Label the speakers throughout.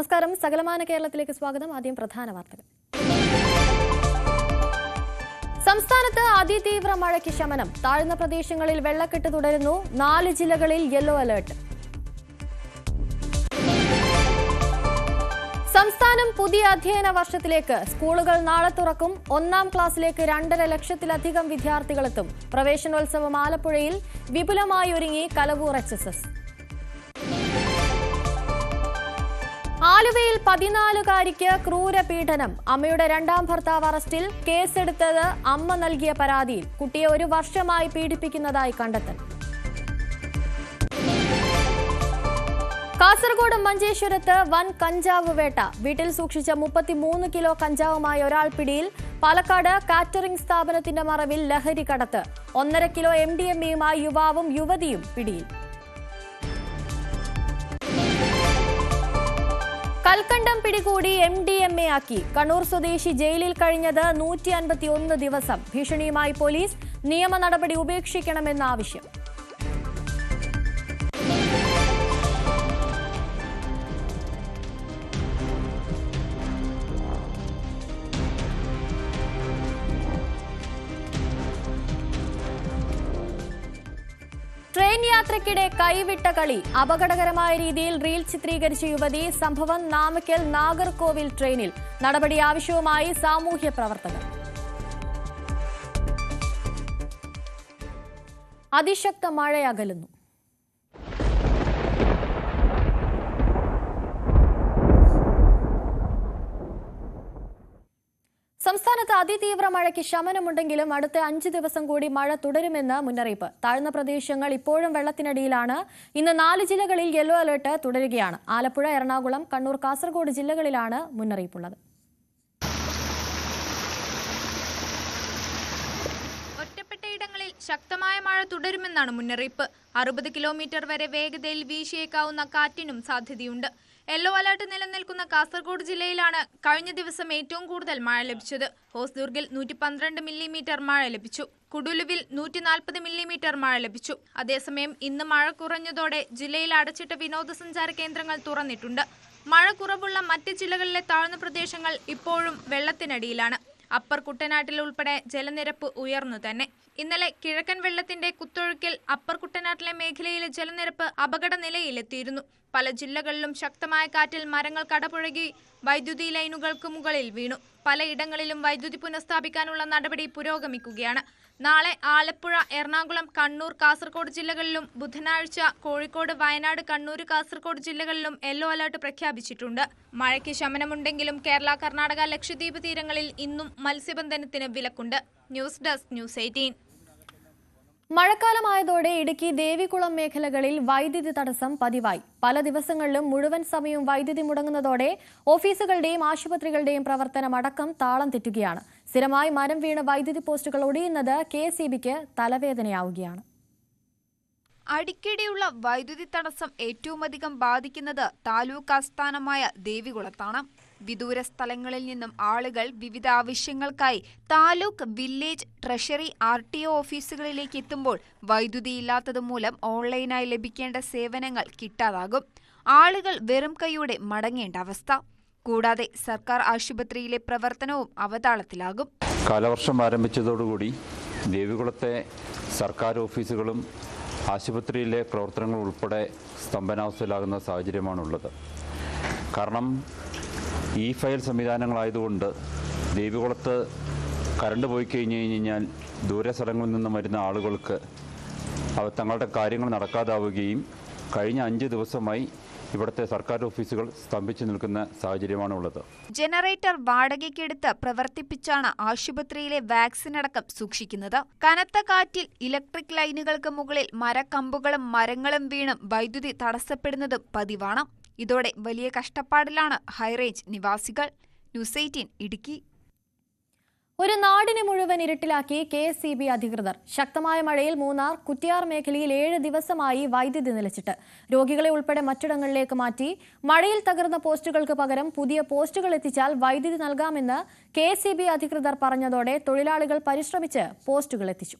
Speaker 1: നമസ്കാരം. സകലമാന കേരളത്തിലേക്ക് സ്വാഗതം. ആദ്യം പ്രധാന വാർത്തകൾ. സംസ്ഥാനത്ത് അതിതീവ്ര മഴയ്ക്ക് ശമനം. താഴ്ന്ന പ്രദേശങ്ങളിൽ വെള്ളക്കെട്ട് തുടരുന്നു. നാല് ജില്ലകളിൽ യെല്ലോ അലേർട്ട്. സംസ്ഥാനം പുതിയ അധ്യയന വർഷത്തിലേക്ക്. സ്കൂളുകൾ നാളെ തുറക്കും. ഒന്നാം ക്ലാസ്സിലേക്ക് രണ്ടര ലക്ഷത്തിലധികം വിദ്യാർത്ഥികളെത്തും പ്രവേശനോത്സവം ആലപ്പുഴയിൽ വിപുലമായി ഒരുങ്ങി കലവൂർ എച്ച് ആലുവയിൽ പതിനാലുകാരിക്ക് ക്രൂരപീഡനം. അമ്മയുടെ രണ്ടാം ഭർത്താവ് അറസ്റ്റിൽ കേസെടുത്തത് അമ്മ നൽകിയ പരാതിയിൽ കുട്ടിയെ ഒരു വർഷമായി പീഡിപ്പിക്കുന്നതായി കണ്ടെത്തൽ. കാസർഗോഡ് മഞ്ചേശ്വരത്ത് വൻ കഞ്ചാവ് വേട്ട. വീട്ടിൽ സൂക്ഷിച്ച മുപ്പത്തിമൂന്ന് കിലോ കഞ്ചാവുമായി ഒരാൾ പിടിയിൽ പാലക്കാട് കാറ്ററിംഗ് സ്ഥാപനത്തിന്റെ മറവിൽ ലഹരി കടത്ത്. ഒന്നര കിലോ എം ഡി എം എയുമായി യുവാവും യുവതിയും പിടിയിൽ. കൽക്കണ്ടം പിടികൂടി എം ഡി എം എ ആക്കി. കണ്ണൂർ സ്വദേശി ജയിലിൽ കഴിഞ്ഞത് നൂറ്റി അൻപത്തിയൊന്ന് ദിവസം. ഭീഷണിയുമായി പോലീസ് നിയമ നടപടി ഉപേക്ഷിക്കണമെന്ന ആവശ്യം ട്രെയിൻ കൈവിട്ട കളി അപകടകരമായ രീതിയിൽ റീൽ ചിത്രീകരിച്ച യുവതി സംഭവം നാമക്കൽ നാഗർകോവിൽ ട്രെയിനിൽ. നടപടി ആവശ്യവുമായി സാമൂഹ്യ പ്രവർത്തകർ. അതിശക്ത മഴയകലുന്നു സംസ്ഥാനത്ത് അതിതീവ്ര മഴയ്ക്ക് ശമനമുണ്ടെങ്കിലും അടുത്ത അഞ്ച് ദിവസം കൂടി മഴ തുടരുമെന്ന് മുന്നറിയിപ്പ്. താഴ്ന്ന പ്രദേശങ്ങൾ ഇപ്പോഴും വെള്ളത്തിനടിയിലാണ്. ഇന്ന് നാല് ജില്ലകളിൽ യെല്ലോ അലർട്ട് തുടരുകയാണ്. ആലപ്പുഴ എറണാകുളം കണ്ണൂർ കാസർഗോഡ് ജില്ലകളിലാണ് മുന്നറിയിപ്പുള്ളത്.
Speaker 2: ഒറ്റപ്പെട്ടയിടങ്ങളിൽ ശക്തമായ മഴ തുടരുമെന്നാണ് മുന്നറിയിപ്പ്. അറുപത് കിലോമീറ്റർ വരെ വേഗതയിൽ വീശിയേക്കാവുന്ന കാറ്റിനും സാധ്യതയുണ്ട്. യെല്ലോ അലർട്ട് നിലനിൽക്കുന്ന കാസർഗോഡ് ജില്ലയിലാണ് കഴിഞ്ഞ ദിവസം ഏറ്റവും കൂടുതൽ മഴ ലഭിച്ചത്. ഹോസ്ദുർഗിൽ നൂറ്റി പന്ത്രണ്ട് മില്ലിമീറ്റർ മഴ ലഭിച്ചു. കുടുലുവിൽ നൂറ്റി നാൽപ്പത് മില്ലിമീറ്റർ മഴ ലഭിച്ചു. അതേസമയം ഇന്ന് മഴ കുറഞ്ഞതോടെ ജില്ലയിൽ അടച്ചിട്ട വിനോദസഞ്ചാര കേന്ദ്രങ്ങൾ തുറന്നിട്ടുണ്ട്. മഴ കുറവുള്ള മറ്റ് ജില്ലകളിലെ താഴ്ന്ന പ്രദേശങ്ങൾ ഇപ്പോഴും വെള്ളത്തിനടിയിലാണ്. അപ്പർ കുട്ടനാട്ടിൽ ഉൾപ്പെടെ ജലനിരപ്പ് ഉയർന്നു തന്നെ. ഇന്നലെ കിഴക്കൻ വെള്ളത്തിന്റെ കുത്തൊഴുക്കിൽ അപ്പർ കുട്ടനാട്ടിലെ മേഖലയിലെ ജലനിരപ്പ് അപകട നിലയിലെത്തിയിരുന്നു. പല ജില്ലകളിലും ശക്തമായ കാറ്റിൽ മരങ്ങൾ കടപുഴകി വൈദ്യുതി ലൈനുകൾക്ക് മുകളിൽ വീണു. പലയിടങ്ങളിലും വൈദ്യുതി പുനഃസ്ഥാപിക്കാനുള്ള നടപടി പുരോഗമിക്കുകയാണ്. നാളെ ആലപ്പുഴ എറണാകുളം കണ്ണൂർ കാസർഗോഡ് ജില്ലകളിലും ബുധനാഴ്ച കോഴിക്കോട് വയനാട് കണ്ണൂർ കാസർഗോഡ് ജില്ലകളിലും യെല്ലോ അലർട്ട് പ്രഖ്യാപിച്ചിട്ടുണ്ട്. മഴയ്ക്ക് ശമനമുണ്ടെങ്കിലും കേരള കർണാടക ലക്ഷദ്വീപ് തീരങ്ങളിൽ ഇന്നും മത്സ്യബന്ധനത്തിന് വിലക്കുണ്ട്. News desk news eighteen.
Speaker 1: മഴക്കാലമായതോടെ Idukki Devikulam മേഖലകളിൽ വൈദ്യുതി തടസ്സം പതിവായി. പല ദിവസങ്ങളിലും മുഴുവൻ സമയവും വൈദ്യുതി മുടങ്ങുന്നതോടെ ഓഫീസുകളുടെയും ആശുപത്രികളുടെയും പ്രവർത്തനം അടക്കം താളം തെറ്റുകയാണ്. സ്ഥിരമായി മരം വീണ വൈദ്യുതി പോസ്റ്റുകൾ ഒടിയുന്നത് കെ എസ് തലവേദനയാവുകയാണ്.
Speaker 3: അടിക്കടിയുള്ള വൈദ്യുതി തടസ്സം ഏറ്റവുമധികം ബാധിക്കുന്നത് താലൂക്ക് ആസ്ഥാനമായ ദേവികുളത്താണ്. വിദൂര സ്ഥലങ്ങളിൽ നിന്നും ആളുകൾ വിവിധ ആവശ്യങ്ങൾക്കായി taluk village treasury R T O ഓഫീസുകളിലേക്ക് എത്തുമ്പോൾ വൈദ്യുതി ഇല്ലാത്തതുമൂലം ഓൺലൈനായി ലഭിക്കേണ്ട സേവനങ്ങൾ കിട്ടാതാകും. ആളുകൾ വെറും കൈയോടെ മടങ്ങേണ്ട അവസ്ഥ. കൂടാതെ സർക്കാർ ആശുപത്രിയിലെ പ്രവർത്തനവും അവതാളത്തിലാകും.
Speaker 4: കാലവർഷം ആരംഭിച്ചതോടുകൂടി ദേവികുളത്തെ സർക്കാർ ഓഫീസുകളും ആശുപത്രിയിലെ പ്രവർത്തനങ്ങൾ ഉൾപ്പെടെ സ്തംഭനാവസ്ഥയിലാകുന്ന സാഹചര്യമാണുള്ളത്. കാരണം ഇ ഫയൽ സംവിധാനങ്ങളായതുകൊണ്ട് ദേവികുളത്ത് കറണ്ട് പോയി കഴിഞ്ഞ് കഴിഞ്ഞാൽ ദൂരെ സ്ഥലങ്ങളിൽ നിന്ന് വരുന്ന ആളുകൾക്ക് അവ തങ്ങളുടെ കാര്യങ്ങൾ നടക്കാതാവുകയും കഴിഞ്ഞ അഞ്ച് ദിവസമായി ഇവിടുത്തെ സർക്കാർ ഓഫീസുകൾ സ്തംഭിച്ചു നിൽക്കുന്ന സാഹചര്യമാണ് ഉള്ളത്
Speaker 3: ജനറേറ്റർ വാടകയ്ക്കെടുത്ത് പ്രവർത്തിപ്പിച്ചാണ് ആശുപത്രിയിലെ വാക്സിൻ അടക്കം സൂക്ഷിക്കുന്നത്. കനത്ത കാറ്റിൽ ഇലക്ട്രിക് ലൈനുകൾക്ക് മുകളിൽ മരക്കമ്പുകളും മരങ്ങളും വീണും വൈദ്യുതി തടസ്സപ്പെടുന്നതും പതിവാണ്. ഇതോടെ വലിയ കഷ്ടപ്പാടിലാണ് ഹൈറേഞ്ച് നിവാസികൾ. News eighteen Idukki.
Speaker 1: ഒരു നാടിനെ മുഴുവൻ ഇരുട്ടിലാക്കി കെ എസ് സി ബി അധികൃതർ. ശക്തമായ മഴയിൽ മൂന്നാർ കുറ്റിയാർ മേഖലയിൽ ഏഴ് ദിവസമായി വൈദ്യുതി നിലച്ചിട്ട്. രോഗികളെ ഉൾപ്പെടെ മറ്റിടങ്ങളിലേക്ക് മാറ്റി മഴയിൽ തകർന്ന പോസ്റ്റുകൾക്ക് പകരം പുതിയ പോസ്റ്റുകൾ എത്തിച്ചാൽ വൈദ്യുതി നൽകാമെന്ന് കെ അധികൃതർ പറഞ്ഞതോടെ തൊഴിലാളികൾ പരിശ്രമിച്ച് പോസ്റ്റുകൾ എത്തിച്ചു.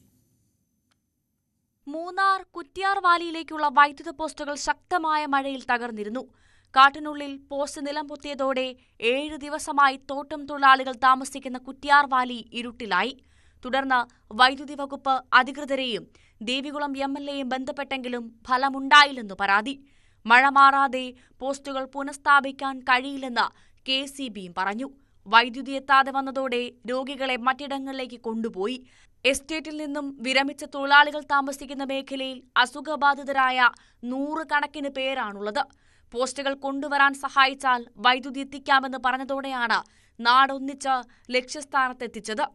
Speaker 5: മൂന്നാർ കുറ്റിയാർ വാലിയിലേക്കുള്ള വൈദ്യുത പോസ്റ്റുകൾ ശക്തമായ മഴയിൽ തകർന്നിരുന്നു. കാട്ടിനുള്ളിൽ പോസ്റ്റ് നിലംപൊത്തിയതോടെ ഏഴ് ദിവസമായി തോട്ടം തൊഴിലാളികൾ താമസിക്കുന്ന കുറ്റിയാർ വാലി ഇരുട്ടിലായി. തുടർന്ന് വൈദ്യുതി വകുപ്പ് അധികൃതരെയും ദേവികുളം എം എൽ എയും ബന്ധപ്പെട്ടെങ്കിലും ഫലമുണ്ടായില്ലെന്നു പരാതി. മഴ മാറാതെ പോസ്റ്റുകൾ പുനഃസ്ഥാപിക്കാൻ കഴിയില്ലെന്ന് കെ സി ബിയും പറഞ്ഞു. വൈദ്യുതി എത്താതെ വന്നതോടെ രോഗികളെ മറ്റിടങ്ങളിലേക്ക് കൊണ്ടുപോയി. എസ്റ്റേറ്റിൽ നിന്നും വിരമിച്ച തൊഴിലാളികൾ താമസിക്കുന്ന മേഖലയിൽ അസുഖബാധിതരായ നൂറുകണക്കിന് പേരാണുള്ളത്. പോസ്റ്റുകൾ കൊണ്ടുവരാൻ സഹായിച്ചാൽ വൈദ്യുതി എത്തിക്കാമെന്ന് പറഞ്ഞതോടെയാണ് നാടൊന്നിച്ച് ലക്ഷ്യസ്ഥാനത്തെത്തിച്ചത്.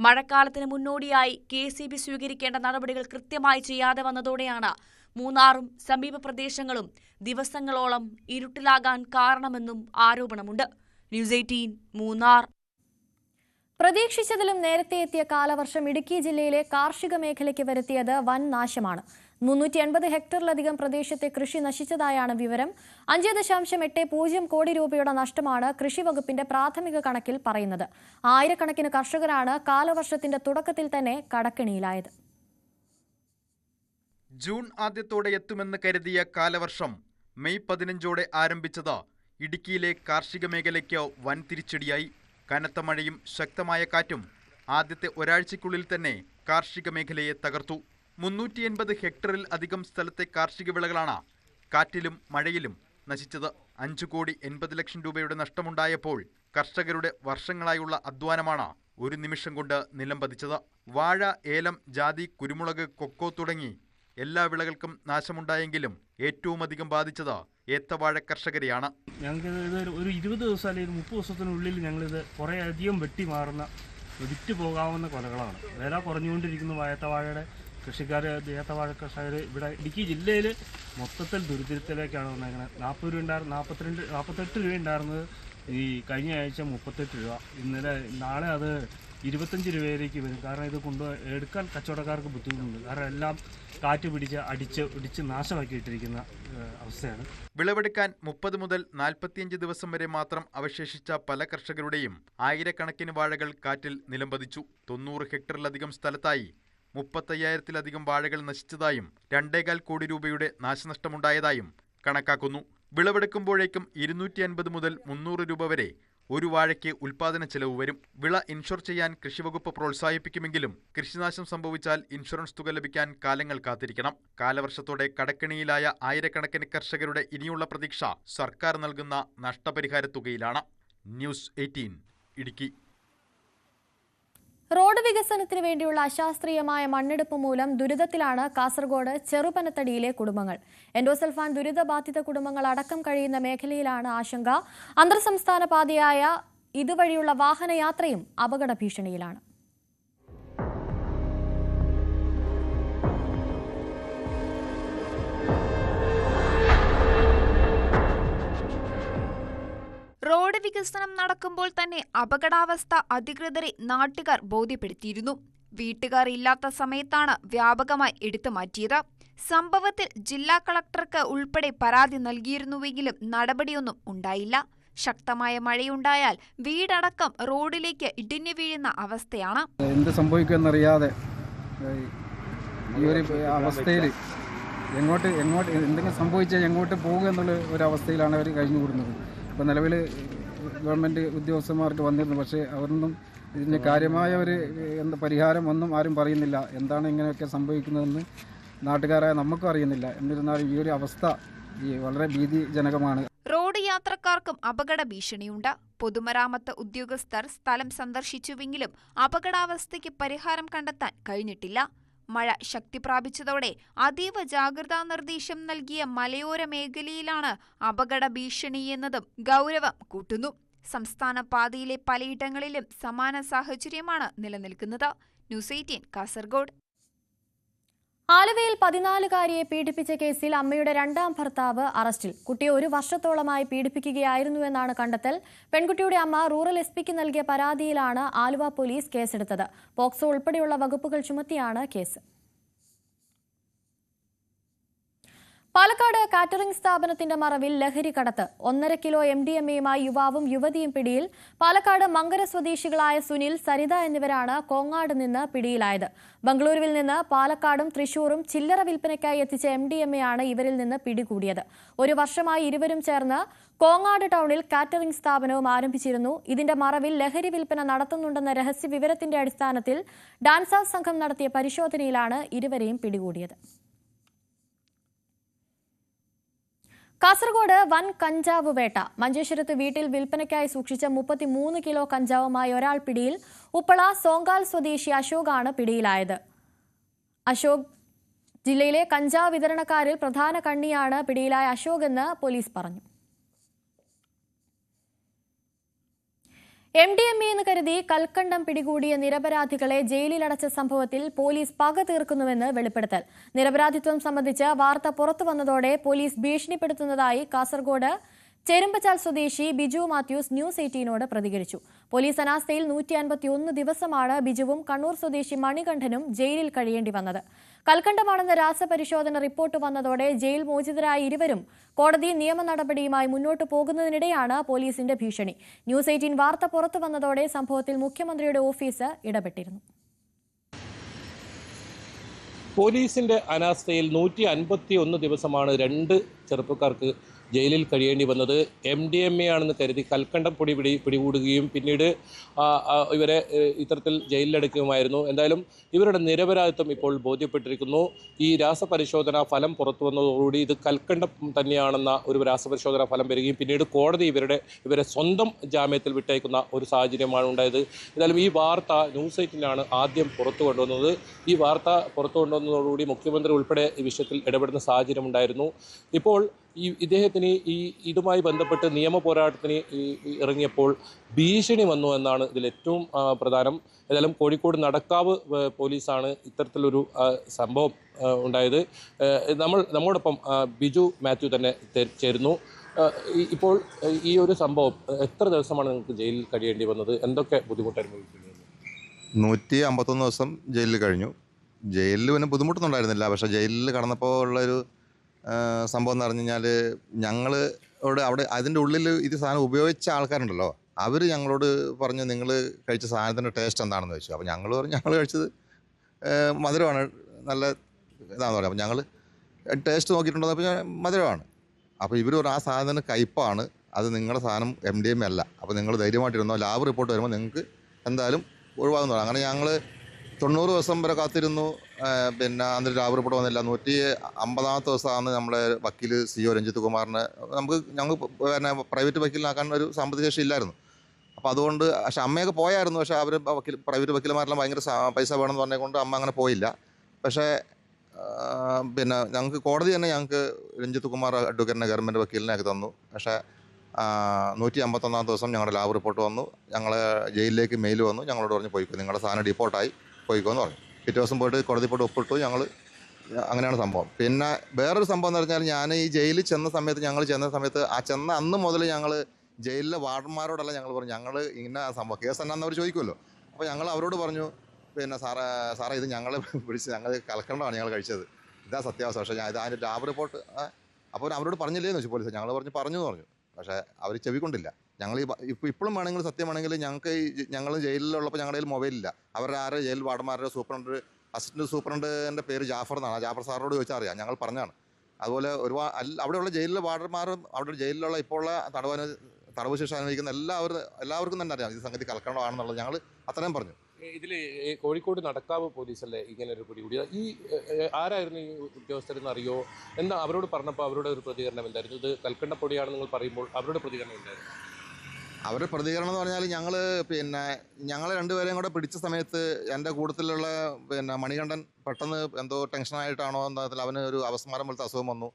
Speaker 5: മഴക്കാലത്തിന് മുന്നോടിയായി കെ സി ബി സ്വീകരിക്കേണ്ട നടപടികൾ കൃത്യമായി ചെയ്യാതെ വന്നതോടെയാണ് മൂന്നാറും സമീപ പ്രദേശങ്ങളും ദിവസങ്ങളോളം ഇരുട്ടിലാകാൻ കാരണമെന്നും ആരോപണമുണ്ട്. News eighteen Munnar.
Speaker 1: പ്രതീക്ഷിച്ചതിലും നേരത്തെ എത്തിയ കാലവർഷം ഇടുക്കി ജില്ലയിലെ കാർഷിക മേഖലയ്ക്ക് വരുത്തിയത് വൻ നാശമാണ്. മുന്നൂറ്റി എൺപത് ഹെക്ടറിലധികം പ്രദേശത്തെ കൃഷി നശിച്ചതായാണ് വിവരം. അഞ്ച് ദശാംശം എട്ട് പൂജ്യം കോടി രൂപയുടെ നഷ്ടമാണ് കൃഷി വകുപ്പിന്റെ പ്രാഥമിക കണക്കിൽ പറയുന്നത്. ആയിരക്കണക്കിന് കർഷകരാണ് കാലവർഷത്തിന്റെ തുടക്കത്തിൽ തന്നെ കടക്കിണിയിലായത്.
Speaker 6: ജൂൺ ആദ്യത്തോടെ എത്തുമെന്ന് കരുതിയ കാലവർഷം മെയ് പതിനഞ്ചോടെ ആരംഭിച്ചത് ഇടുക്കിയിലെ കാർഷിക മേഖലയ്ക്ക് വൻ തിരിച്ചടിയായി കനത്ത മഴയും ശക്തമായ കാറ്റും ആദ്യത്തെ ഒരാഴ്ചയ്ക്കുള്ളിൽ തന്നെ കാർഷിക മേഖലയെ തകർത്തു. മുന്നൂറ്റി എൺപത് ഹെക്ടറിൽ അധികം സ്ഥലത്തെ കാർഷിക വിളകളാണ് കാറ്റിലും മഴയിലും നശിച്ചത്. അഞ്ചു കോടി എൺപത് ലക്ഷം രൂപയുടെ നഷ്ടമുണ്ടായപ്പോൾ കർഷകരുടെ വർഷങ്ങളായുള്ള അധ്വാനമാണ് ഒരു നിമിഷം കൊണ്ട് നിലം പതിച്ചത്. വാഴ ഏലം ജാതി കുരുമുളക് കൊക്കോ തുടങ്ങി എല്ലാ വിളകൾക്കും നാശമുണ്ടായെങ്കിലും ഏറ്റവും അധികം ബാധിച്ചത് ഏത്തവാഴ കർഷകരെയാണ്.
Speaker 7: ഞങ്ങൾക്ക് ഇത് ഒരു- ഇരുപത് ദിവസം അല്ലെങ്കിൽ മുപ്പത് ദിവസത്തിനുള്ളിൽ ഞങ്ങളിത് കുറേ അധികം വെട്ടി മാറുന്ന വിറ്റ് പോകാവുന്ന കൊലകളാണ്. വില കുറഞ്ഞുകൊണ്ടിരിക്കുന്ന ഏത്തവാഴയുടെ കൃഷിക്കാർ ഏത്തവാഴ കർഷകർ ഇവിടെ ഇടുക്കി ജില്ലയിൽ മൊത്തത്തിൽ ദുരിതത്തിലേക്കാണ് വന്നേക്കുന്നത് നാൽപ്പത് രൂപ ഉണ്ടായിരുന്നു നാൽപ്പത്തിരണ്ട് നാൽപ്പത്തെട്ട് രൂപ ഉണ്ടായിരുന്നത് ഈ കഴിഞ്ഞ ആഴ്ച മുപ്പത്തെട്ട് രൂപ. ഇന്നലെ നാളെ അത് ഇരുപത്തഞ്ച് രൂപയിലേക്ക് വരും. കാരണം ഇത് കൊണ്ട് എടുക്കാൻ കച്ചവടക്കാർക്ക് ബുദ്ധിമുട്ടുണ്ട്. കാരണം എല്ലാം കാറ്റ് പിടിച്ച് അടിച്ച് ഇടിച്ച് നാശമാക്കിയിട്ടിരിക്കുന്ന അവസ്ഥയാണ്.
Speaker 6: വിളവെടുക്കാൻ മുപ്പത് മുതൽ നാൽപ്പത്തിയഞ്ച് ദിവസം വരെ മാത്രം അവശേഷിച്ച പല കർഷകരുടെയും ആയിരക്കണക്കിന് വാഴകൾ കാറ്റിൽ നിലംപതിച്ചു. തൊണ്ണൂറ് ഹെക്ടറിലധികം സ്ഥലത്തായി മുപ്പത്തയ്യായിരത്തിലധികം വാഴകൾ നശിച്ചതായും രണ്ടേകാൽ കോടി രൂപയുടെ നാശനഷ്ടമുണ്ടായതായും കണക്കാക്കുന്നു. വിളവെടുക്കുമ്പോഴേക്കും ഇരുന്നൂറ്റി അൻപത് മുതൽ മുന്നൂറ് രൂപ വരെ ഒരു വാഴയ്ക്ക് ഉൽപാദന ചെലവ് വരും. വിള ഇൻഷുർ ചെയ്യാൻ കൃഷിവകുപ്പ് പ്രോത്സാഹിപ്പിക്കുമെങ്കിലും കൃഷിനാശം സംഭവിച്ചാൽ ഇൻഷുറൻസ് തുക ലഭിക്കാൻ കാലങ്ങൾ കാത്തിരിക്കണം. കാലവർഷത്തോടെ കടക്കിണിയിലായ ആയിരക്കണക്കിന് കർഷകരുടെ ഇനിയുള്ള പ്രതീക്ഷ സർക്കാർ നൽകുന്ന നഷ്ടപരിഹാര തുകയിലാണ്. News eighteen Idukki.
Speaker 1: റോഡ് വികസനത്തിന് വേണ്ടിയുള്ള അശാസ്ത്രീയമായ മണ്ണെടുപ്പ് മൂലം ദുരിതത്തിലാണ് കാസർഗോഡ് ചെറുപനത്തടിയിലെ കുടുംബങ്ങൾ. എൻഡോസൽഫാൻ ദുരിതബാധിത കുടുംബങ്ങൾ അടക്കം കഴിയുന്ന മേഖലയിലാണ് ആശങ്ക. അന്തർ സംസ്ഥാന പാതയായ ഇതുവഴിയുള്ള വാഹനയാത്രയും അപകട ഭീഷണിയിലാണ്.
Speaker 3: റോഡ് വികസനം നടക്കുമ്പോൾ തന്നെ അപകടാവസ്ഥ അധികൃതരെ നാട്ടുകാർ ബോധ്യപ്പെടുത്തിയിരുന്നു. വീട്ടുകാർ ഇല്ലാത്ത സമയത്താണ് വ്യാപകമായി എടുത്തു മാറ്റിയത്. സംഭവത്തിൽ ജില്ലാ കളക്ടർക്ക് ഉൾപ്പെടെ പരാതി നൽകിയിരുന്നുവെങ്കിലും നടപടിയൊന്നും ഉണ്ടായില്ല. ശക്തമായ മഴയുണ്ടായാൽ വീടടക്കം റോഡിലേക്ക് ഇടിഞ്ഞു വീഴുന്ന അവസ്ഥയാണ്.
Speaker 8: എന്ത് സംഭവിക്കുമെന്നറിയാതെ ഈ ഒരു അവസ്ഥയിൽ എങ്ങോട്ട് എങ്ങോട്ട് എന്തെങ്കിലും സംഭവിച്ചാൽ എങ്ങോട്ട് പോകുക എന്നുള്ള ഒരു അവസ്ഥയിലാണ് അവർ കഴിഞ്ഞു കൂടുന്നത് ഇപ്പോൾ നിലവിൽ ഗവൺമെന്റ് ഉദ്യോഗസ്ഥന്മാർക്ക് വന്നിരുന്നു. പക്ഷേ അവരൊന്നും ഇതിന് കാര്യമായ ഒരു എന്ത് പരിഹാരം ഒന്നും ആരും പറയുന്നില്ല. എന്താണ് ഇങ്ങനെയൊക്കെ സംഭവിക്കുന്നതെന്ന് നാട്ടുകാരായ നമുക്കും അറിയുന്നില്ല. എന്നിരുന്നാലും ഈ ഒരു അവസ്ഥ ഈ വളരെ ഭീതിജനകമാണ്.
Speaker 3: റോഡ് യാത്രക്കാർക്കും അപകട ഭീഷണിയുണ്ട്. പൊതുമരാമത്ത് ഉദ്യോഗസ്ഥർ സ്ഥലം സന്ദർശിച്ചുവെങ്കിലും അപകടാവസ്ഥയ്ക്ക് പരിഹാരം കണ്ടെത്താൻ കഴിഞ്ഞിട്ടില്ല. മഴ ശക്തി പ്രാപിച്ചതോടെ അതീവ ജാഗ്രതാ നിർദ്ദേശം നൽകിയ മലയോര മേഖലയിലാണ് അപകട ഭീഷണിയെന്നതും ഗൗരവം കൂട്ടുന്നു. സംസ്ഥാന പാതയിലെ പലയിടങ്ങളിലും സമാന സാഹചര്യമാണ് നിലനിൽക്കുന്നത്. News eighteen Kasaragod.
Speaker 1: ആലുവയിൽ പതിനാലുകാരിയെ പീഡിപ്പിച്ച കേസിൽ അമ്മയുടെ രണ്ടാം ഭർത്താവ് അറസ്റ്റിൽ. കുട്ടിയെ ഒരു വർഷത്തോളമായി പീഡിപ്പിക്കുകയായിരുന്നുവെന്നാണ് കണ്ടെത്തൽ. പെൺകുട്ടിയുടെ അമ്മ റൂറൽ എസ് പിക്ക് നൽകിയ പരാതിയിലാണ് ആലുവ പോലീസ് കേസെടുത്തത്. പോക്സോ ഉൾപ്പെടെയുള്ള വകുപ്പുകൾ ചുമത്തിയാണ് കേസ്. പാലക്കാട് കാറ്ററിംഗ് സ്ഥാപനത്തിന്റെ മറവിൽ ലഹരി കടത്ത് ഒന്നര കിലോ എം ഡി എം എയുമായി യുവാവും യുവതിയും പിടിയിൽ പാലക്കാട് മങ്കര സ്വദേശികളായ സുനിൽ സരിത എന്നിവരാണ് കോങ്ങാട് നിന്ന് പിടിയിലായത്. ബംഗളൂരുവിൽ നിന്ന് പാലക്കാടും തൃശൂരും ചില്ലറ വിൽപ്പനയ്ക്കായി എത്തിച്ച എം ഡി എം എയാണ് ഇവരിൽ നിന്ന് പിടികൂടിയത്. ഒരു വർഷമായി ഇരുവരും ചേർന്ന് കോങ്ങാട് ടൗണിൽ കാറ്ററിംഗ് സ്ഥാപനവും ആരംഭിച്ചിരുന്നു. ഇതിന്റെ മറവിൽ ലഹരി വിൽപ്പന നടത്തുന്നുണ്ടെന്ന രഹസ്യ വിവരത്തിന്റെ അടിസ്ഥാനത്തിൽ ഡാൻസാസ് സംഘം നടത്തിയ പരിശോധനയിലാണ് ഇരുവരെയും പിടികൂടിയത്. കാസർഗോഡ് വൻ കഞ്ചാവ് വേട്ട. മഞ്ചേശ്വരത്ത് വീട്ടിൽ വിൽപ്പനയ്ക്കായി സൂക്ഷിച്ച മുപ്പത്തിമൂന്ന് കിലോ കഞ്ചാവുമായി ഒരാൾ പിടിയിൽ. ഉപ്പള സോങ്കാൽ സ്വദേശി അശോകാണ് പിടിയിലായത്. അശോക് ജില്ലയിലെ കഞ്ചാവ് വിതരണക്കാരിൽ പ്രധാന കണ്ണിയാണ് പിടിയിലായ അശോക് എന്ന് പോലീസ് പറഞ്ഞു. എം ഡി എം എ എന്ന് കരുതി കൽക്കണ്ടം പിടികൂടിയ നിരപരാധികളെ ജയിലിലടച്ച സംഭവത്തിൽ പോലീസ് പക തീർക്കുന്നുവെന്ന് വെളിപ്പെടുത്തൽ. നിരപരാധിത്വം സംബന്ധിച്ച് വാർത്ത പുറത്തുവന്നതോടെ പോലീസ് ഭീഷണിപ്പെടുത്തുന്നതായി കാസർഗോഡ് ചേരുമ്പച്ചാൽ സ്വദേശി ബിജു മാത്യൂസ് ന്യൂസ് എയ്റ്റീനോട് പ്രതികരിച്ചു. പോലീസ് അനാസ്ഥയിൽ നൂറ്റി അൻപത്തിയൊന്ന് ദിവസമാണ് ബിജുവും കണ്ണൂർ സ്വദേശി മണികണ്ഠനും ജയിലിൽ കഴിയേണ്ടി വന്നത്. കൽക്കണ്ടമാണെന്ന രാസപരിശോധന റിപ്പോർട്ട് വന്നതോടെ ജയിൽ മോചിതരായ ഇരുവരും കോടതി നിയമ നടപടിയുമായി മുന്നോട്ട് പോകുന്നതിനിടെയാണ് പോലീസിന്റെ ഭീഷണി. ന്യൂസ് എയ്റ്റീൻ വാർത്ത പുറത്തു വന്നതോടെ സംഭവത്തിൽ മുഖ്യമന്ത്രിയുടെ ഓഫീസ് ഇടപെട്ടിരുന്നു.
Speaker 9: പോലീസിന്റെ അനാസ്ഥയിൽ നൂറ്റി അൻപത്തി ഒന്ന് ദിവസമാണ് രണ്ട് ചെറുപ്പക്കാർക്ക് ജയിലിൽ കഴിയേണ്ടി വന്നത് എം ഡി എം എ ആണെന്ന് കരുതി കൽക്കണ്ടം പൊടി പിടി പിടികൂടുകയും പിന്നീട് ഇവരെ ഇത്തരത്തിൽ ജയിലിലടയ്ക്കുമായിരുന്നു എന്തായാലും ഇവരുടെ നിരപരാധിത്വം ഇപ്പോൾ ബോധ്യപ്പെട്ടിരിക്കുന്നു. ഈ രാസപരിശോധന ഫലം പുറത്തു വന്നതോടുകൂടി ഇത് കൽക്കണ്ടം തന്നെയാണെന്ന ഒരു രാസപരിശോധന ഫലം വരികയും പിന്നീട് കോടതി ഇവരുടെ ഇവരെ സ്വന്തം ജാമ്യത്തിൽ വിട്ടയക്കുന്ന ഒരു സാഹചര്യമാണ് ഉണ്ടായത്. എന്തായാലും ഈ വാർത്ത ന്യൂസ് സൈറ്റിലാണ് ആദ്യം പുറത്തു കൊണ്ടുവന്നത്. ഈ വാർത്ത പുറത്തു കൊണ്ടുവന്നതോടുകൂടി മുഖ്യമന്ത്രി ഉൾപ്പെടെ ഈ വിഷയത്തിൽ ഇടപെടുന്ന സാഹചര്യം ഉണ്ടായിരുന്നു. ഇപ്പോൾ ഈ ഇദ്ദേഹത്തിന് ഈ ഇതുമായി ബന്ധപ്പെട്ട് നിയമ പോരാട്ടത്തിന് ഇറങ്ങിയപ്പോൾ ഭീഷണി വന്നു എന്നാണ് ഇതിൽ ഏറ്റവും പ്രധാനം. ഏതായാലും കോഴിക്കോട് നടക്കാവ് പോലീസാണ് ഇത്തരത്തിലൊരു സംഭവം ഉണ്ടായത്. നമ്മൾ നമ്മോടൊപ്പം ബിജു മാത്യു തന്നെ ചേരുന്നു. ഇപ്പോൾ ഈ ഒരു സംഭവം എത്ര ദിവസമാണ് നിങ്ങൾക്ക് ജയിലിൽ കഴിയേണ്ടി വന്നത്? എന്തൊക്കെ ബുദ്ധിമുട്ട് അനുഭവിക്കുന്നത്
Speaker 10: നൂറ്റി അമ്പത്തൊന്ന് ദിവസം ജയിലിൽ കഴിഞ്ഞു. ജയിലിൽ പിന്നെ ബുദ്ധിമുട്ടൊന്നും ഉണ്ടായിരുന്നില്ല. പക്ഷേ ജയിലിൽ കടന്നപ്പോൾ ഉള്ളൊരു സംഭവം എന്ന് പറഞ്ഞു കഴിഞ്ഞാൽ ഞങ്ങൾ അവിടെ അവിടെ അതിന്റെ ഉള്ളിൽ ഇത് സാധനം ഉപയോഗിച്ച ആൾക്കാരുണ്ടല്ലോ. അവർ ഞങ്ങളോട് പറഞ്ഞു നിങ്ങൾ കഴിച്ച സാധനത്തിന്റെ ടേസ്റ്റ് എന്താണെന്ന് ചോദിച്ചു. അപ്പോൾ ഞങ്ങൾ പറഞ്ഞു ഞങ്ങൾ കഴിച്ചത് മധുരമാണ്. നല്ല ഇതാണെന്ന് പറയാം അപ്പോൾ ഞങ്ങൾ ടേസ്റ്റ് നോക്കിയിട്ടുണ്ടോ. അപ്പോൾ മധുരമാണ്. അപ്പോൾ ഇവർ പറഞ്ഞു ആ സാധനം കയ്പ്പാണ്. അത് നിങ്ങളുടെ സാധനം എം ഡി എം അല്ല. അപ്പോൾ നിങ്ങൾ ധൈര്യമായിട്ടിരുന്നോ? ലാബ് റിപ്പോർട്ട് വരുമ്പോൾ നിങ്ങൾക്ക് എന്തായാലും ഒഴിവാകുന്നതാണ്. അങ്ങനെ ഞങ്ങൾ തൊണ്ണൂറ് ദിവസം വരെ കാത്തിരുന്നു. പിന്നെ അന്നൊരു ലാബ് റിപ്പോർട്ട് വന്നില്ല. നൂറ്റി അമ്പതാമത്തെ ദിവസമാണ് നമ്മളെ വക്കീൽ സി ഒ രഞ്ജിത്ത് കുമാറിന് നമുക്ക് ഞങ്ങൾ പിന്നെ പ്രൈവറ്റ് വക്കീലിനാക്കാൻ ഒരു സാമ്പത്തിക ശേഷി ഇല്ലായിരുന്നു. അപ്പോൾ അതുകൊണ്ട് പക്ഷേ അമ്മയൊക്കെ പോയായിരുന്നു. പക്ഷേ അവർ വക്കീൽ പ്രൈവറ്റ് വക്കീലന്മാരെല്ലാം ഭയങ്കര പൈസ വേണമെന്ന് പറഞ്ഞുകൊണ്ട് അമ്മ അങ്ങനെ പോയില്ല. പക്ഷേ പിന്നെ ഞങ്ങൾക്ക് കോടതി തന്നെ ഞങ്ങൾക്ക് രഞ്ജിത്ത് കുമാർ അഡ്വക്കേറ്റിനെ ഗവൺമെന്റ് വക്കീലിനെയൊക്കെ തന്നു. പക്ഷേ നൂറ്റി അമ്പത്തൊന്നാം ദിവസം ഞങ്ങളുടെ ലാബ് റിപ്പോർട്ട് വന്നു. ഞങ്ങൾ ജയിലിലേക്ക് മെയിൽ വന്നു. ഞങ്ങളോട് പറഞ്ഞു പോയിക്കോ നിങ്ങളുടെ സാധനം ഡിപ്പോർട്ടായി പോയിക്കോ എന്ന് പറഞ്ഞു. പിറ്റേ ദിവസം പോയിട്ട് കോടതി പോയിട്ട് ഒപ്പിട്ടു ഞങ്ങൾ അങ്ങനെയാണ് സംഭവം. പിന്നെ വേറൊരു സംഭവം എന്ന് പറഞ്ഞാൽ ഞാൻ ഈ ജയിലിൽ ചെന്ന സമയത്ത് ഞങ്ങൾ ചെന്ന സമയത്ത് ആ ചെന്ന അന്ന് മുതൽ ഞങ്ങൾ ജയിലിലെ വാർഡന്മാരോടല്ല ഞങ്ങൾ പറഞ്ഞു ഞങ്ങൾ ഇങ്ങനെ സംഭവം കേസ് എന്നാന്ന് അവർ ചോദിക്കുമല്ലോ അപ്പോൾ ഞങ്ങൾ അവരോട് പറഞ്ഞു പിന്നെ സാറേ സാറേ ഇത് ഞങ്ങൾ പിടിച്ച് ഞങ്ങൾ കലക്കണ്ടമാണ് ഞങ്ങൾ കഴിച്ചത്. ഇതാ സത്യാവസ്ഥ. പക്ഷേ ഞാൻ ഇത് അതിന്റെ ലാബ് റിപ്പോർട്ട് അപ്പോൾ അവരോട് പറഞ്ഞില്ലേന്ന് വെച്ചു പോലീസ്. ഞങ്ങൾ പറഞ്ഞു പറഞ്ഞു എന്ന് പറഞ്ഞു. പക്ഷേ അവർ ചെവിക്കൊണ്ടില്ല ഞങ്ങൾ ഈ ഇപ്പോൾ ഇപ്പോഴും വേണമെങ്കിൽ സത്യമാണെങ്കിൽ ഞങ്ങൾക്ക് ഈ ഞങ്ങൾ ജയിലിലുള്ളപ്പോൾ ഞങ്ങളുടെ കയ്യിൽ മൊബൈലില്ല അവരുടെ ആരെ ജയിൽ വാർഡന്മാരുടെ സൂപ്രണ്ട് അസിസ്റ്റന്റ് സൂപ്രണ്ടിന്റെ പേര് ജാഫർ എന്നാണ് ജാഫർ സാറിനോട് ചോദിച്ചാൽ അറിയാം. ഞങ്ങൾ പറഞ്ഞാണ്. അതുപോലെ ഒരുപാട് അവിടെയുള്ള ജയിലിലെ വാർഡന്മാരും അവിടെ ജയിലിലുള്ള ഇപ്പോഴുള്ള തടവന് തടവ് ശിക്ഷ അനുഭവിക്കുന്ന എല്ലാവരും എല്ലാവർക്കും തന്നെ അറിയാം. ഈ സംഗതി കലക്കണമാണെന്നുള്ളത് ഞങ്ങൾ അത്രയും പറഞ്ഞു.
Speaker 9: ഇതിൽ കോഴിക്കോട് നടക്കാവ് പോലീസല്ലേ ഇങ്ങനെ ഒരു പിടികൂടിയത്? ഈ ഏ, ഏ, ആരായിരുന്നു ഈ ഉദ്യോഗസ്ഥരെന്ന് അറിയോ? എന്താ അവരോട് പറഞ്ഞപ്പോൾ അവരുടെ ഒരു പ്രതികരണം എന്തായിരുന്നു? ഇത് കൽക്കണ്ട പൊടിയാണെന്ന് നിങ്ങൾ പറയുമ്പോൾ അവരുടെ പ്രതികരണം എന്തായിരുന്നു?
Speaker 10: അവരുടെ പ്രതികരണം എന്ന് പറഞ്ഞാൽ ഞങ്ങൾ പിന്നെ ഞങ്ങൾ രണ്ടുപേരെയും കൂടെ പിടിച്ച സമയത്ത് എന്റെ കൂട്ടത്തിലുള്ള പിന്നെ മണികണ്ഠൻ പെട്ടെന്ന് എന്തോ ടെൻഷനായിട്ടാണോ എന്താ അവന് ഒരു അവസ്മാരം പോലത്തെ അസുഖം വന്നു.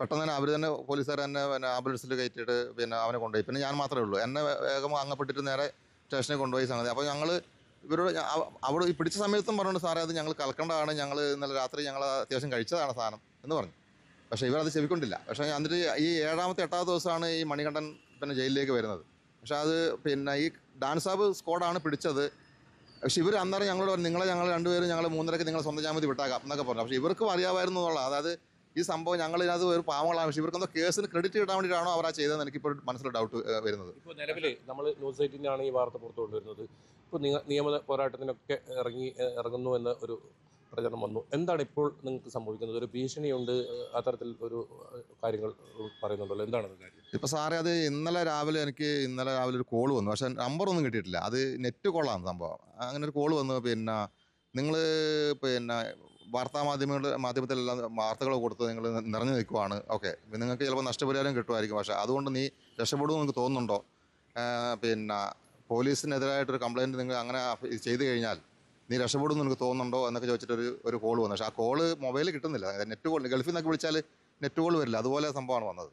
Speaker 10: പെട്ടെന്ന് തന്നെ അവർ തന്നെ പോലീസുകാർ തന്നെ പിന്നെ ആംബുലൻസിൽ കയറ്റിയിട്ട് പിന്നെ അവനെ കൊണ്ടുപോയി. പിന്നെ ഞാൻ മാത്രമേ ഉള്ളൂ. എന്നെ വേഗം അങ്ങപ്പെട്ടിട്ട് നേരെ സ്റ്റേഷനിൽ കൊണ്ടുപോയി സംഗതി. അപ്പോൾ ഞങ്ങൾ ഇവരോട് അവിടെ പിടിച്ച സമയത്തും പറഞ്ഞു സാറേ അത് ഞങ്ങൾ കലക്കേണ്ടതാണ്. ഞങ്ങൾ ഇന്നലെ രാത്രി ഞങ്ങൾ അത്യാവശ്യം കഴിച്ചതാണ് സാധനം എന്ന് പറഞ്ഞു. പക്ഷേ ഇവരത് ചെവിക്കൊണ്ടില്ല. പക്ഷേ എന്നിട്ട് ഈ ഏഴാമത്തെ എട്ടാമത്തെ ദിവസമാണ് ഈ മണികണ്ഠൻ പിന്നെ ജയിലിലേക്ക് വരുന്നത്. പക്ഷേ അത് പിന്നെ ഈ ഡാൻസ് ആബ് സ്ക്വാഡാണ് പിടിച്ചത്. പക്ഷെ ഇവർ അന്നേരം ഞങ്ങളോട് പറഞ്ഞു നിങ്ങളെ ഞങ്ങൾ രണ്ടുപേരും ഞങ്ങൾ മൂന്നരക്ക് നിങ്ങൾ സ്വന്തം ജാമ്യത്തിൽ വിട്ടേക്കാം എന്നൊക്കെ പറഞ്ഞു. പക്ഷേ ഇവർക്കും അറിയാമായിരുന്നു എന്നുള്ള അതായത് ഈ സംഭവം ഞങ്ങൾ ഇതിനകത്ത് ഒരു പാവങ്ങളാണ്. പക്ഷേ ഇവർക്കെന്തോ കേസിന് ക്രെഡിറ്റ് കിട്ടാൻ വേണ്ടിയിട്ടാണോ അവർ ആ ചെയ്തതെന്ന് എനിക്കിപ്പോൾ മനസ്സിൽ ഡൗട്ട് വരുന്നത്.
Speaker 9: ഇപ്പോൾ നിലവിൽ നമ്മൾ ന്യൂസ് എയ്റ്റീനാണ് ഈ വാർത്ത പുറത്തു കൊണ്ടുവരുന്നത് ഇപ്പോൾ നിയമ പോരാട്ടത്തിനൊക്കെ ഇറങ്ങി ഇറങ്ങുന്നു എന്ന ഒരു പ്രചരണം വന്നു. എന്താണ് ഇപ്പോൾ നിങ്ങൾക്ക് സംഭവിക്കുന്നത്? ഒരു ഭീഷണിയുണ്ട് അത്തരത്തിൽ ഒരു കാര്യങ്ങൾ പറയുന്നുണ്ടല്ലോ. എന്താണ് കാര്യം?
Speaker 10: ഇപ്പോൾ സാറേ അത് ഇന്നലെ രാവിലെ എനിക്ക് ഇന്നലെ രാവിലെ ഒരു കോൾ വന്നു. പക്ഷേ നമ്പറൊന്നും കിട്ടിയിട്ടില്ല. അത് നെറ്റ് കോളാണ് സംഭവം. അങ്ങനെ ഒരു കോൾ വന്നു. പിന്നെ നിങ്ങൾ പിന്നെ വാർത്താ മാധ്യമങ്ങളുടെ മാധ്യമത്തിലെല്ലാം വാർത്തകൾ കൊടുത്ത് നിങ്ങൾ നിറഞ്ഞു നിൽക്കുവാണ്. ഓക്കെ. നിങ്ങൾക്ക് ചിലപ്പോൾ നഷ്ടപരിഹാരം കിട്ടുമായിരിക്കും. പക്ഷേ അതുകൊണ്ട് നീ രക്ഷപ്പെടുമെന്ന് നിങ്ങൾക്ക് തോന്നുന്നുണ്ടോ? പിന്നെ പോലീസിനെതിരായിട്ടൊരു കംപ്ലയിന്റ് നിങ്ങൾ അങ്ങനെ ചെയ്തു കഴിഞ്ഞാൽ നീ രക്ഷപ്പെടുമെന്ന് നിനക്ക് തോന്നുന്നുണ്ടോ എന്നൊക്കെ ചോദിച്ചിട്ട് ഒരു ഒരു കോൾ വന്നു. പക്ഷേ ആ കോൾ മൊബൈലിൽ കിട്ടുന്നില്ല. നെറ്റ് കോൾ ഗൾഫിൽ നിന്നൊക്കെ വിളിച്ചാൽ നെറ്റ് കോൾ വരില്ല. അതുപോലെ സംഭവമാണ് വന്നത്.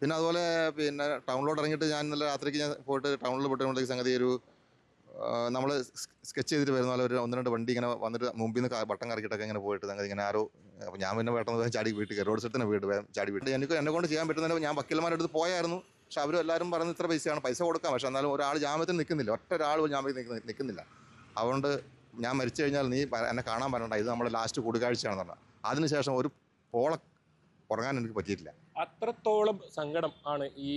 Speaker 10: പിന്നെ അതുപോലെ പിന്നെ ടൗണിലോട്ട് ഇറങ്ങിയിട്ട് ഞാൻ ഇന്നലെ രാത്രിക്ക് ഞാൻ പോയിട്ട് ടൗണിൽ പോയിട്ട് സംഗതി ഒരു നമ്മൾ സ്കെച്ച് ചെയ്തിട്ട് വരുന്ന പോലെ ഒരു ഒന്ന് രണ്ട് വണ്ടി ഇങ്ങനെ വന്നിട്ട് മുമ്പിൽ നിന്ന് ബട്ടൺ കറക്കിയിട്ടൊക്കെ ഇങ്ങനെ പോയിട്ട് സംഗതി ഇങ്ങനെ ആരോ അപ്പോൾ ഞാൻ പിന്നെ പെട്ടെന്ന് ചാടി വീട്ടിൽ റോഡ് സൈഡിൽ തന്നെ വീട് ചാടി വീട്ടിൽ. എനിക്ക് എന്നെ കൊണ്ട് ചെയ്യാൻ പറ്റുന്നതിന് ഞാൻ വക്കീലന്മാരുടെ അടുത്ത് പോയായിരുന്നു. പക്ഷെ അവരും എല്ലാവരും പറഞ്ഞ് ഇത്ര പൈസയാണ്. പൈസ കൊടുക്കാം. പക്ഷെ എന്നാലും ഒരാൾ ജാമ്യത്തിൽ നിൽക്കുന്നില്ല. ഒറ്റ ഒരാൾ ജാമ്യത്തിൽ നിൽക്കുന്നില്ല. അതുകൊണ്ട് ഞാൻ മരിച്ചു കഴിഞ്ഞാൽ നീ എന്നെ കാണാൻ വരണ്ട. ഇത് നമ്മുടെ ലാസ്റ്റ് കൂടിക്കാഴ്ചയാണെന്ന് പറഞ്ഞാൽ അതിനുശേഷം ഒരു പോള ഉറങ്ങാൻ എനിക്ക് പറ്റിയിട്ടില്ല.
Speaker 9: അത്രത്തോളം സങ്കടം ആണ് ഈ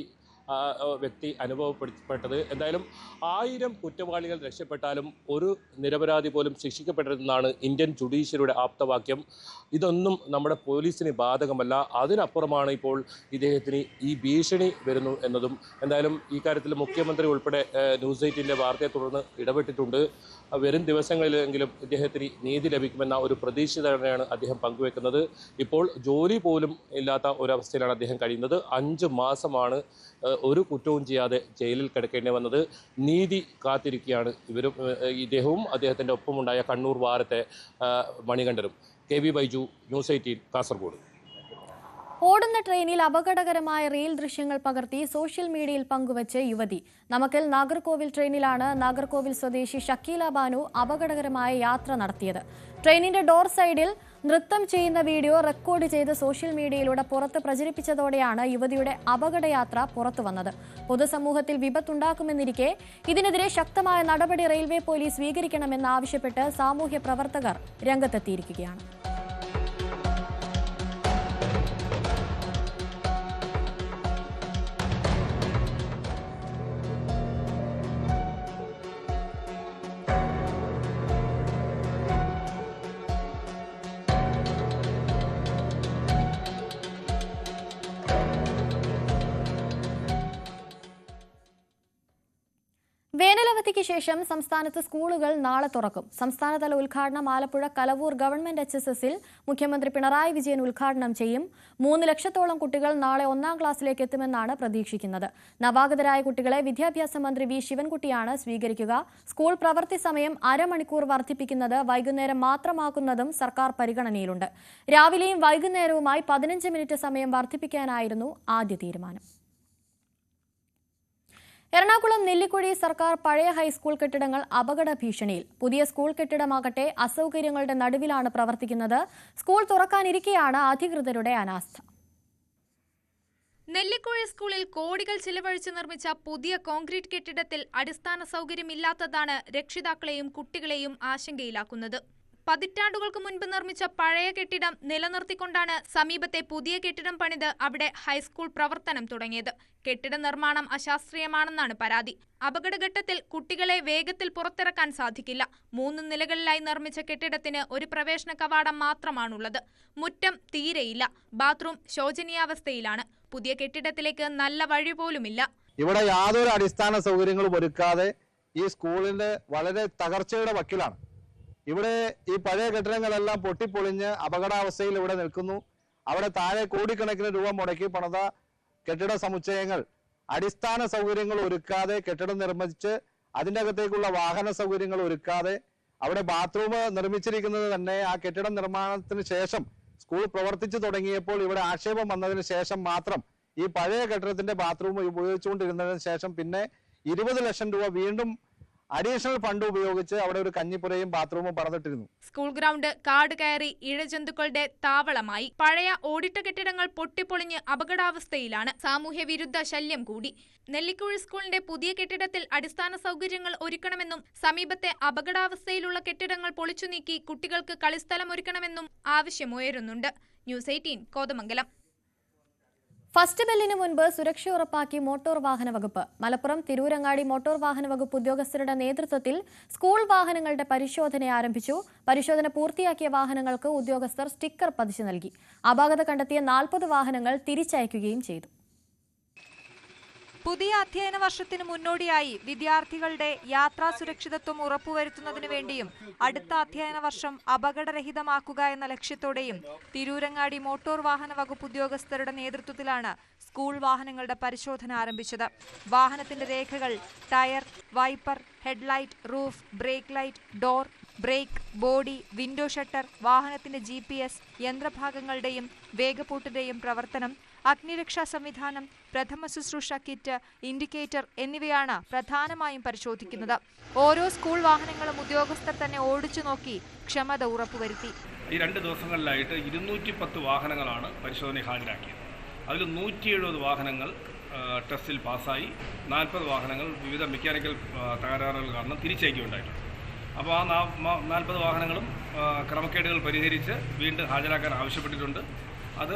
Speaker 9: വ്യക്തി അനുഭവപ്പെട്ടത് എന്തായാലും ആയിരം കുറ്റവാളികൾ രക്ഷപ്പെട്ടാലും ഒരു നിരപരാധി പോലും ശിക്ഷിക്കപ്പെടരുതെന്നാണ് ഇന്ത്യൻ ജുഡീഷ്യറിയുടെ ആപ്തവാക്യം. ഇതൊന്നും നമ്മുടെ പോലീസിന് ബാധകമല്ല. അതിനപ്പുറമാണ് ഇപ്പോൾ ഇദ്ദേഹത്തിന് ഈ ഭീഷണി വരുന്നു എന്നതും. എന്തായാലും ഈ കാര്യത്തിൽ മുഖ്യമന്ത്രി ഉൾപ്പെടെ ന്യൂസ് എയ്റ്റിന്റെ വാർത്തയെ തുടർന്ന് ഇടപെട്ടിട്ടുണ്ട്. വരും ദിവസങ്ങളിലെങ്കിലും ഇദ്ദേഹത്തിന് നീതി ലഭിക്കുമെന്ന ഒരു പ്രതീക്ഷ തന്നെയാണ് അദ്ദേഹം പങ്കുവെക്കുന്നത്. ഇപ്പോൾ ജോലി പോലും ഇല്ലാത്ത ഒരവസ്ഥയിലാണ് അദ്ദേഹം കഴിയുന്നത്. അഞ്ച് മാസമാണ് ഒരു കുറ്റവും ചെയ്യാതെ ജയിലിൽ കിടക്കേണ്ടി വന്നത്. നീതി കാത്തിരിക്കുകയാണ് ഇവരും ഇദ്ദേഹവും അദ്ദേഹത്തിന്റെ ഒപ്പമുണ്ടായ Kannur വാരത്തെ മണികണ്ഠനും. K Baiju news eighteen Kasaragod.
Speaker 1: ഓടുന്ന ട്രെയിനിൽ അപകടകരമായ റീൽ ദൃശ്യങ്ങൾ പകർത്തി സോഷ്യൽ മീഡിയയിൽ പങ്കുവച്ച് യുവതി. നമുക്കൽ നാഗർകോവിൽ ട്രെയിനിലാണ് നാഗർകോവിൽ സ്വദേശി ഷക്കീല ബാനു അപകടകരമായ യാത്ര നടത്തിയത്. ട്രെയിനിന്റെ ഡോർ സൈഡിൽ നൃത്തം ചെയ്യുന്ന വീഡിയോ റെക്കോർഡ് ചെയ്ത് സോഷ്യൽ മീഡിയയിലൂടെ പുറത്ത് പ്രചരിപ്പിച്ചതോടെയാണ് യുവതിയുടെ അപകടയാത്ര പുറത്തു വന്നത്. പൊതുസമൂഹത്തിൽ വിപത്തുണ്ടാക്കുമെന്നിരിക്കെ ഇതിനെതിരെ ശക്തമായ നടപടി റെയിൽവേ പോലീസ് സ്വീകരിക്കണമെന്നാവശ്യപ്പെട്ട് സാമൂഹ്യ പ്രവർത്തകർ രംഗത്തെത്തിയിരിക്കുകയാണ്. ശേഷം സംസ്ഥാനത്ത് സ്കൂളുകൾ നാളെ തുറക്കും. സംസ്ഥാനതല ഉദ്ഘാടനം Alappuzha Kalavoor government H S എസിൽ മുഖ്യമന്ത്രി പിണറായി വിജയൻ ഉദ്ഘാടനം ചെയ്യും. മൂന്ന് ലക്ഷത്തോളം കുട്ടികൾ നാളെ ഒന്നാം ക്ലാസ്സിലേക്ക് എത്തുമെന്നാണ് പ്രതീക്ഷിക്കുന്നത്. നവാഗതരായ കുട്ടികളെ വിദ്യാഭ്യാസ മന്ത്രി വി ശിവൻകുട്ടിയാണ് സ്വീകരിക്കുക. സ്കൂൾ പ്രവൃത്തി സമയം അരമണിക്കൂർ വർദ്ധിപ്പിക്കുന്നത് വൈകുന്നേരം മാത്രമാക്കുന്നതും സർക്കാർ പരിഗണനയിലുണ്ട്. രാവിലെയും വൈകുന്നേരവുമായി പതിനഞ്ച് മിനിറ്റ് സമയം വർദ്ധിപ്പിക്കാനായിരുന്നു ആദ്യ തീരുമാനം. എറണാകുളം നെല്ലിക്കുഴി സർക്കാർ പഴയ ഹൈസ്കൂൾ കെട്ടിടങ്ങൾ അപകട ഭീഷണിയിൽ. പുതിയ സ്കൂൾ കെട്ടിടമാകട്ടെ അസൗകര്യങ്ങളുടെ നടുവിലാണ് പ്രവർത്തിക്കുന്നത്. സ്കൂൾ തുറക്കാനിരിക്കെയാണ് അധികൃതരുടെ അനാസ്ഥ.
Speaker 2: നെല്ലിക്കുഴി സ്കൂളിൽ കോടികൾ ചിലവഴിച്ച് നിർമ്മിച്ച പുതിയ കോൺക്രീറ്റ് കെട്ടിടത്തിൽ അടിസ്ഥാന സൗകര്യമില്ലാത്തതാണ് രക്ഷിതാക്കളെയും കുട്ടികളെയും ആശങ്കയിലാക്കുന്നത്. പതിറ്റാണ്ടുകൾക്ക് മുൻപ് നിർമ്മിച്ച പഴയ കെട്ടിടം നിലനിർത്തിക്കൊണ്ടാണ് സമീപത്തെ പുതിയ കെട്ടിടം പണിത് അവിടെ ഹൈസ്കൂൾ പ്രവർത്തനം തുടങ്ങിയത്. കെട്ടിട നിർമ്മാണം അശാസ്ത്രീയമാണെന്നാണ് പരാതി. അപകടഘട്ടത്തിൽ കുട്ടികളെ വേഗത്തിൽ പുറത്തിറക്കാൻ സാധിക്കില്ല. മൂന്ന് നിലകളിലായി നിർമ്മിച്ച കെട്ടിടത്തിന് ഒരു പ്രവേശന കവാടം മാത്രമാണുള്ളത്. മുറ്റം തീരെയില്ല. ബാത്റൂം ശോചനീയാവസ്ഥയിലാണ്. പുതിയ കെട്ടിടത്തിലേക്ക് നല്ല വഴി പോലുമില്ല.
Speaker 11: ഇവിടെ യാതൊരു അടിസ്ഥാന സൗകര്യങ്ങളും ഒരുക്കാതെ ഈ സ്കൂളിന്റെ വളരെ തകർച്ചയുടെ വക്കിലാണ്. ഇവിടെ ഈ പഴയ കെട്ടിടങ്ങളെല്ലാം പൊട്ടിപ്പൊളിഞ്ഞ് അപകടാവസ്ഥയിൽ ഇവിടെ നിൽക്കുന്നു. അവിടെ താഴെ കോടിക്കണക്കിന് രൂപ മുടക്കി പണിത കെട്ടിട സമുച്ചയങ്ങൾ. അടിസ്ഥാന സൗകര്യങ്ങൾ ഒരുക്കാതെ കെട്ടിടം നിർമ്മിച്ച് അതിന്റെ അകത്തേക്കുള്ള വാഹന സൗകര്യങ്ങൾ ഒരുക്കാതെ അവിടെ ബാത്റൂം നിർമ്മിച്ചിരിക്കുന്നത് തന്നെ ആ കെട്ടിടം നിർമ്മാണത്തിന് ശേഷം സ്കൂൾ പ്രവർത്തിച്ചു തുടങ്ങിയപ്പോൾ ഇവിടെ ആക്ഷേപം വന്നതിന് ശേഷം മാത്രം ഈ പഴയ കെട്ടിടത്തിന്റെ ബാത്റൂം ഉപയോഗിച്ചുകൊണ്ടിരുന്നതിന് ശേഷം പിന്നെ ഇരുപത് ലക്ഷം രൂപ വീണ്ടും അഡീഷണൽ ഫണ്ട് ഉപയോഗിച്ച് അവിടെ ഒരു കഞ്ഞിപ്പുരയും ബാത്റൂമും പറഞ്ഞിട്ടിരുന്നു
Speaker 2: സ്കൂൾ ഗ്രൗണ്ട് കാട് കയറി ഇഴജന്തുക്കളുടെ താവളമായി. പഴയ ഓടിട്ട കെട്ടിടങ്ങൾ പൊട്ടിപ്പൊളിഞ്ഞ് അപകടാവസ്ഥയിലാണ് സാമൂഹ്യ വിരുദ്ധ ശല്യം കൂടി. നെല്ലിക്കുഴി സ്കൂളിന്റെ പുതിയ കെട്ടിടത്തിൽ അടിസ്ഥാന സൗകര്യങ്ങൾ ഒരുക്കണമെന്നും സമീപത്തെ അപകടാവസ്ഥയിലുള്ള കെട്ടിടങ്ങൾ പൊളിച്ചു നീക്കി കുട്ടികൾക്ക് കളിസ്ഥലം ഒരുക്കണമെന്നും ആവശ്യമുയരുന്നുണ്ട്. News eighteen Kothamangalam.
Speaker 1: ഫസ്റ്റ് ബെല്ലിന് മുൻപ് സുരക്ഷ ഉറപ്പാക്കി മോട്ടോർ വാഹന വകുപ്പ്. മലപ്പുറം തിരൂരങ്ങാടി മോട്ടോർ വാഹന വകുപ്പ് ഉദ്യോഗസ്ഥരുടെ നേതൃത്വത്തിൽ സ്കൂൾ വാഹനങ്ങളുടെ പരിശോധന ആരംഭിച്ചു. പരിശോധന പൂർത്തിയാക്കിയ വാഹനങ്ങൾക്ക് ഉദ്യോഗസ്ഥർ സ്റ്റിക്കർ പതിച്ചു നൽകി. അപാകത കണ്ടെത്തിയ നാൽപ്പത് വാഹനങ്ങൾ തിരിച്ചയക്കുകയും ചെയ്തു.
Speaker 12: പുതിയ അധ്യയന വർഷത്തിന് മുന്നോടിയായി വിദ്യാർത്ഥികളുടെ യാത്രാ സുരക്ഷിതത്വം ഉറപ്പുവരുത്തുന്നതിനു വേണ്ടിയും അടുത്ത അധ്യയന വർഷം അപകടരഹിതമാക്കുക എന്ന ലക്ഷ്യത്തോടെയും തിരൂരങ്ങാടി മോട്ടോർ വാഹന വകുപ്പ് ഉദ്യോഗസ്ഥരുടെ നേതൃത്വത്തിലാണ് സ്കൂൾ വാഹനങ്ങളുടെ പരിശോധന ആരംഭിച്ചത്. വാഹനത്തിന്റെ രേഖകൾ tyre wiper headlight roof brake light door brake body window shutter വാഹനത്തിന്റെ ജി പി എസ് യന്ത്രഭാഗങ്ങളുടെയും വേഗപ്പൂട്ടിന്റെയും പ്രവർത്തനം അഗ്നിരക്ഷാ സംവിധാനം പ്രഥമ ശുശ്രൂഷ കിറ്റ് ഇൻഡിക്കേറ്റർ എന്നിവയാണ് പ്രധാനമായും പരിശോധിക്കുന്നത്. ഓരോ സ്കൂൾ വാഹനങ്ങളും ഉദ്യോഗസ്ഥർ തന്നെ ഓടിച്ചു നോക്കി ക്ഷമത ഉറപ്പുവരുത്തി.
Speaker 13: ഈ രണ്ട് ദിവസങ്ങളിലായിട്ട് ഇരുന്നൂറ്റി പത്ത് വാഹനങ്ങളാണ് പരിശോധന ഹാജരാക്കിയത്. അതിൽ നൂറ്റി എഴുപത് വാഹനങ്ങൾ ടെസ്റ്റിൽ പാസ്സായി. നാൽപ്പത് വാഹനങ്ങൾ വിവിധ മെക്കാനിക്കൽ തകരാറുകൾ കാരണം തിരിച്ചയക്കുകയുണ്ടായിട്ടുണ്ട് അപ്പോൾ ആ നാൽപ്പത് വാഹനങ്ങളും ക്രമക്കേടുകൾ പരിഹരിച്ച് വീണ്ടും ഹാജരാക്കാൻ ആവശ്യപ്പെട്ടിട്ടുണ്ട്. അത്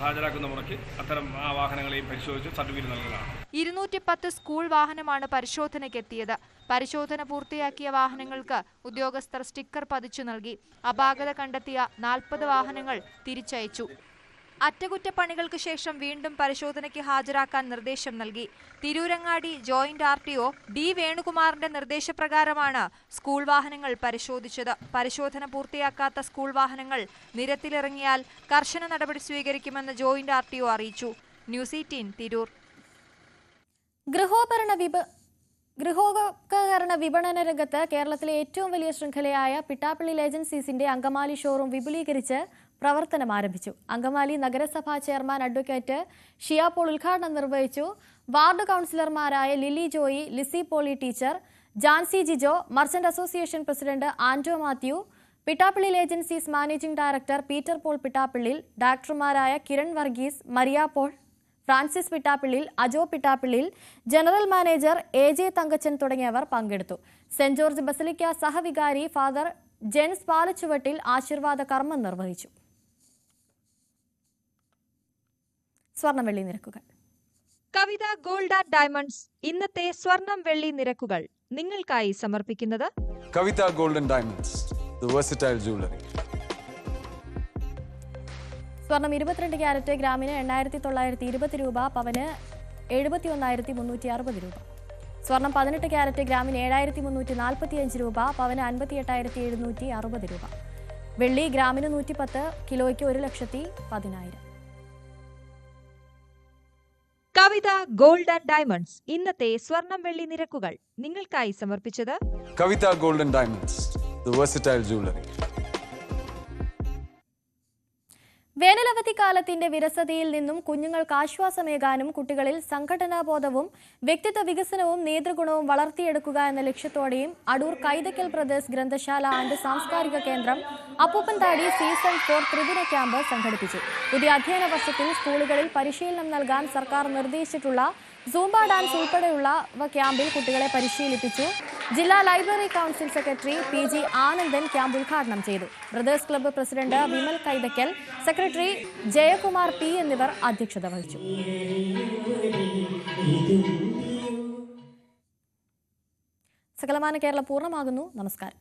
Speaker 13: ഹാജരാക്കുന്ന മുറയ്ക്ക് അത്തരം ആ വാഹനങ്ങളെയും പരിശോധിച്ച് സർട്ടിഫിക്കറ്റ് നൽകുന്നതാണ്.
Speaker 12: ഇരുന്നൂറ്റി പത്ത് സ്കൂൾ വാഹനമാണ് പരിശോധനയ്ക്ക് എത്തിയത് പരിശോധന പൂർത്തിയാക്കിയ വാഹനങ്ങൾക്ക് ഉദ്യോഗസ്ഥർ സ്റ്റിക്കർ പതിച്ചു നൽകി. അപാകത കണ്ടെത്തിയ നാൽപ്പത് വാഹനങ്ങൾ തിരിച്ചയച്ചു. അറ്റകുറ്റപ്പണികൾക്ക് ശേഷം വീണ്ടും പരിശോധനയ്ക്ക് ഹാജരാക്കാൻ നിർദ്ദേശം നൽകി. Tirurangadi joint R T O D വേണുകുമാറിന്റെ നിർദ്ദേശപ്രകാരമാണ് സ്കൂൾ വാഹനങ്ങൾ പരിശോധിച്ചത്. പരിശോധന പൂർത്തിയാക്കാത്ത സ്കൂൾ വാഹനങ്ങൾ നിരത്തിലിറങ്ങിയാൽ കർശന നടപടി സ്വീകരിക്കുമെന്ന് ജോയിന്റ് ആർ ടി ഒ അറിയിച്ചു. News eighteen Tirur.
Speaker 1: ഗൃഹോപകരണ വിപ ഗൃഹോപകരണ വിപണന രംഗത്ത് കേരളത്തിലെ ഏറ്റവും വലിയ ശൃംഖലയായ പിട്ടാപ്പള്ളി ഏജൻസീസിന്റെ അങ്കമാലി ഷോറൂം വിപുലീകരിച്ച് പ്രവർത്തനം ആരംഭിച്ചു. അങ്കമാലി നഗരസഭാ ചെയർമാൻ അഡ്വക്കേറ്റ് ഷിയാ പോൾ ഉദ്ഘാടനം നിർവഹിച്ചു. വാർഡ് കൗൺസിലർമാരായ Lily Joy Lissy Poly teacher Jancy Jijo merchant association president Anto Mathew Pittappillil agencies managing director Peter Paul Pittappillil ഡയറക്ടർമാരായ Kiran Varghese Maria Paul Francis Pittappillil Ajo Pittappillil general manager A J Thankachan തുടങ്ങിയവർ പങ്കെടുത്തു. Saint George basilica സഹവികാരി father gents Palachuvattil ആശീർവാദ കർമ്മം നിർവഹിച്ചു. സ്വർണവെള്ളി നിരക്കുകൾ.
Speaker 12: കവിത gold and diamonds ഇന്നത്തെ സ്വർണം വെള്ളി നിരക്കുകൾ നിങ്ങൾക്കായി സമർപ്പിക്കുന്നത്
Speaker 14: Kavitha golden diamonds the versatile jewelry.
Speaker 1: സ്വർണം ഇരുപത്തിരണ്ട് ക്യാരറ്റ് ഗ്രാമിന് എണ്ണായിരത്തി തൊള്ളായിരത്തി ഇരുപത് രൂപ പവന് എഴുപത്തി ഒന്നായിരത്തി മുന്നൂറ്റി അറുപത് രൂപ. സ്വർണം പതിനെട്ട് ക്യാരറ്റ് ഗ്രാമിന് ഏഴായിരത്തി മുന്നൂറ്റി നാൽപ്പത്തി അഞ്ച് രൂപ പവന് അൻപത്തി എട്ടായിരത്തി എഴുന്നൂറ്റി അറുപത് രൂപ. വെള്ളി ഗ്രാമിന് നൂറ്റി പത്ത് കിലോയ്ക്ക് ഒരു ലക്ഷത്തി പതിനായിരം.
Speaker 12: Kavitha gold and diamonds. ഇന്നത്തെ സ്വർണം വെള്ളി നിരക്കുകൾ നിങ്ങൾക്കായി സമർപ്പിച്ചത്
Speaker 14: Kavitha gold and diamonds versatile jewelry.
Speaker 1: വേനലവധി കാലത്തിന്റെ വിരസതയിൽ നിന്നും കുഞ്ഞുങ്ങൾക്ക് ആശ്വാസമേകാനും കുട്ടികളിൽ സംഘടനാബോധവും വ്യക്തിത്വ വികസനവും നേതൃഗുണവും വളർത്തിയെടുക്കുക എന്ന ലക്ഷ്യത്തോടെയും അടൂർ കൈതക്കൽ പ്രദേശ് ഗ്രന്ഥശാല ആൻഡ് സാംസ്കാരിക കേന്ദ്രം അപ്പൂപ്പൻതാടി സീസൺ ഫോർ ത്രിദിന ക്യാമ്പ് സംഘടിപ്പിച്ചു പുതിയ അധ്യയന വർഷത്തിൽ സ്കൂളുകളിൽ പരിശീലനം നൽകാൻ സർക്കാർ നിർദ്ദേശിച്ചിട്ടുള്ള സൂംബ ഡാൻസ് ഉൾപ്പെടെയുള്ളവ ക്യാമ്പിൽ കുട്ടികളെ പരിശീലിപ്പിച്ചു ജില്ലാ library council secretary P G Anandan camp ഉദ്ഘാടനം ചെയ്തു. Brothers club president Vimal Kaithakkal secretary Jayakumar P എന്നിവർ അധ്യക്ഷത വഹിച്ചു. സകലമാന കേരളം പൂർണമാകുന്നു. നമസ്കാരം.